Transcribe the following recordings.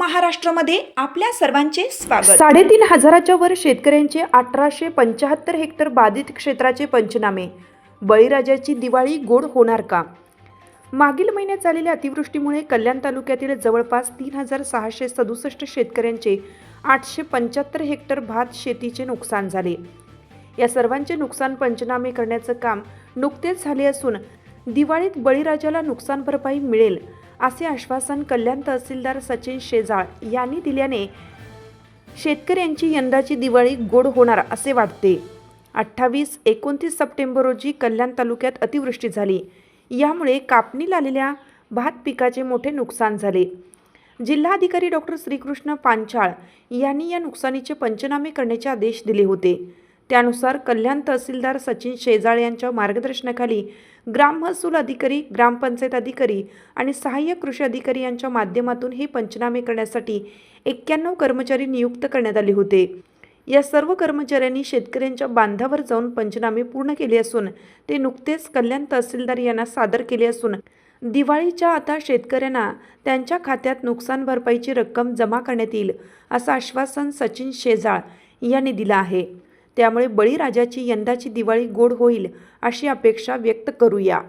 महाराष्ट्रामध्ये आपल्या सर्वांचे स्वागत. साडेतीन हजाराच्या वर शेतकऱ्यांचे अठराशे पंच्याहत्तर हेक्टर बाधित क्षेत्राचे पंचनामे. बळीराजाची दिवाळी गोड होणार का? मागील महिन्यात झालेल्या अतिवृष्टीमुळे कल्याण तालुक्यातील जवळपास तीन हजार सहाशे सदुसष्ट शेतकऱ्यांचे आठशे पंच्याहत्तर हेक्टर भात शेतीचे नुकसान झाले. या सर्वांचे नुकसान पंचनामे करण्याचं काम नुकतेच झाले असून दिवाळीत बळीराजाला नुकसान भरपाई मिळेल असे आश्वासन कल्याण तहसीलदार सचिन शेजाळ यांनी दिल्याने शेतकऱ्यांची यंदाची दिवाळी गोड होणार असे वाटते. अठ्ठावीस एकोणतीस सप्टेंबर रोजी कल्याण तालुक्यात अतिवृष्टी झाली. यामुळे कापणीला आलेल्या भात पिकाचे मोठे नुकसान झाले. जिल्हाधिकारी डॉक्टर श्रीकृष्ण पांचाळ यांनी या नुकसानीचे पंचनामे करण्याचे आदेश दिले होते. त्यानुसार कल्याण तहसीलदार सचिन शेजाळ यांच्या मार्गदर्शनाखाली ग्राम महसूल अधिकारी ग्रामपंचायत अधिकारी आणि सहाय्यक कृषी अधिकारी यांच्या माध्यमातून हे पंचनामे करण्यासाठी एक्क्याण्णव कर्मचारी नियुक्त करण्यात आले होते. या सर्व कर्मचाऱ्यांनी शेतकऱ्यांच्या बांधावर जाऊन पंचनामे पूर्ण केले असून ते नुकतेच कल्याण तहसीलदार यांना सादर केले असून दिवाळीच्या आता शेतकऱ्यांना त्यांच्या खात्यात नुकसान भरपाईची रक्कम जमा करण्यात येईल असं आश्वासन सचिन शेजाळ यांनी दिलं आहे. त्यामुळे बळीराजाची यंदाची दिवाळी गोड होईल अशी अपेक्षा व्यक्त करूया.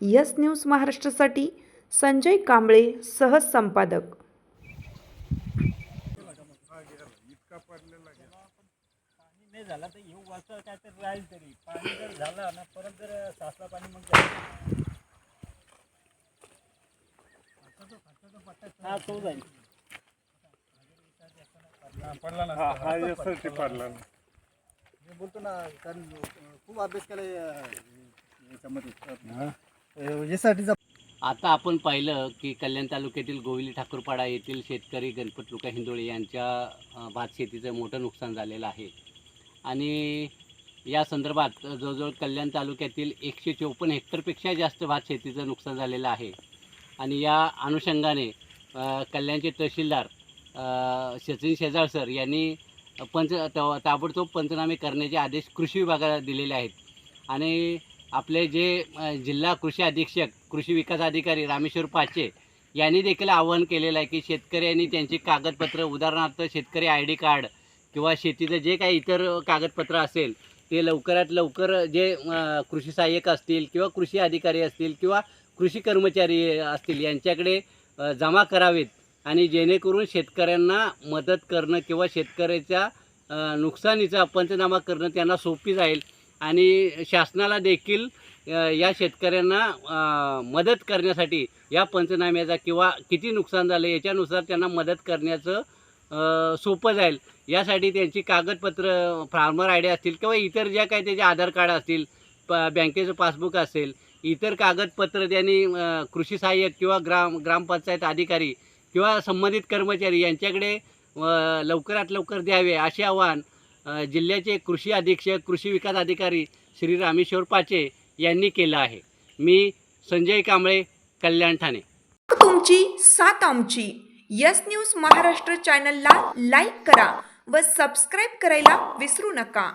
यस न्यूज महाराष्ट्रासाठी संजय कांबळे सहज संपादक. नाही झाला तर येऊ वाचलं काय तर राहील तरी पाणी जर झालं ना परत जर सासला पाणी मग हा तो जाईल पडला ना हा हा यासाठी पडला ना. बोलतो ना कारण खूप अभ्यास केला याच्यामध्ये. यासाठीचा आता आपण पाहिलं की कल्याण तालुक्यातील गोविली ठाकूरपाडा येथील शेतकरी गणपत लुका हिंदोळे यांच्या भात शेतीचं मोठं नुकसान झालेलं आहे. आणि या संदर्भात जवळजवळ कल्याण तालुक्यातील एकशे चोपन्न हेक्टरपेक्षा जास्त भात शेतीचं नुकसान झालेलं आहे. आणि या अनुषंगाने कल्याणचे तहसीलदार सचिन शेजाळ सर यांनी पंच ताबडतोब पंचनामे करण्याचे आदेश कृषी विभागाला दिलेले आहेत. आणि आपले जे जिल्हा कृषी अधीक्षक कृषी विकास अधिकारी रामेश्वर पाचे यांनी देखील आवाहन केलेलं आहे की शेतकऱ्यांनी त्यांची कागदपत्र उदाहरणार्थ शेतकरी आय डी कार्ड किंवा शेतीचं जे काही इतर कागदपत्र असेल ते लवकरात लवकर जे कृषी सहाय्यक असतील किंवा कृषी अधिकारी असतील किंवा कृषी कर्मचारी असतील यांच्याकडे जमा करावेत. आणि जेणेकरून शेतकऱ्यांना मदत करणं किंवा शेतकऱ्याच्या नुकसानीचा पंचनामा करणं त्यांना सोपी जाईल. आणि शासनाला देखील या शेतकऱ्यांना मदत करण्यासाठी या पंचनाम्याचा किंवा किती नुकसान झालं याच्यानुसार त्यांना मदत करण्याचं सोपं जाईल. यासाठी त्यांची कागदपत्र फार्मर आय डी असतील किंवा इतर ज्या काही त्याचे आधार कार्ड असतील प बँकेचं पासबुक असेल इतर कागदपत्र त्यांनी कृषी सहाय्यक किंवा ग्राम ग्रामपंचायत अधिकारी किंवा संबंधित कर्मचारी यांच्याकडे लवकरात लवकर द्यावे असे आवाहन जिल्ह्याचे कृषी अधीक्षक कृषी विकास अधिकारी श्री रामेश्वर पाचे यांनी केलं आहे. मी संजय कांबळे कल्याण ठाणे. तुमची सात आमची. यस न्यूज महाराष्ट्र चॅनलला लाईक करा व सबस्क्राईब करायला विसरू नका.